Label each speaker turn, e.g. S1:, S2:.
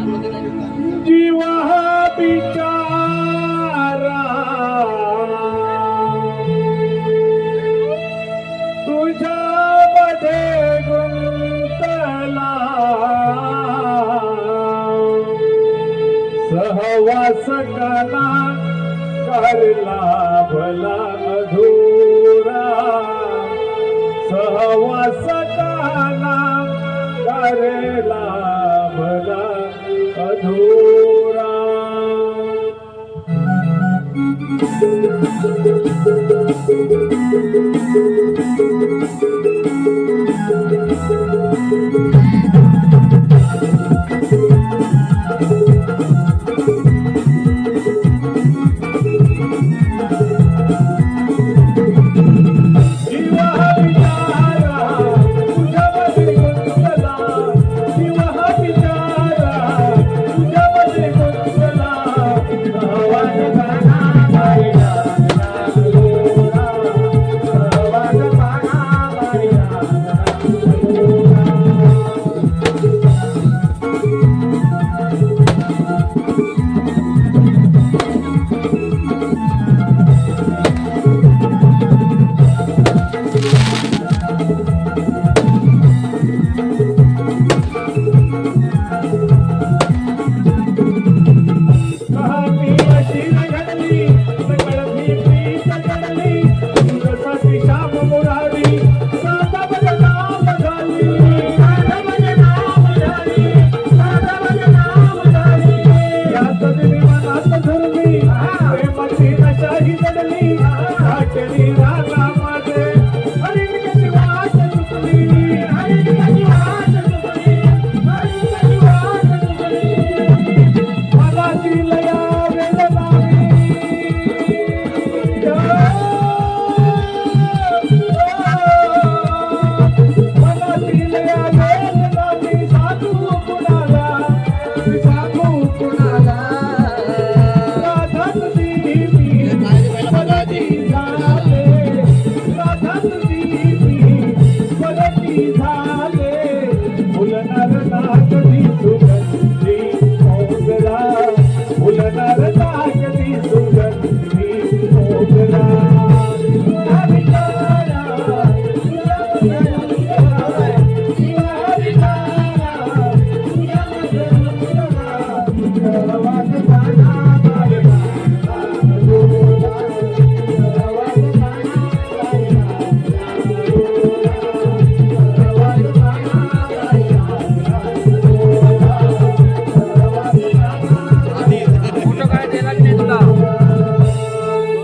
S1: जीव हा बिचारा तुझ्यामध्ये गुंतला सहवास कला करला भला अधुरा Müzik Feliz. Peter.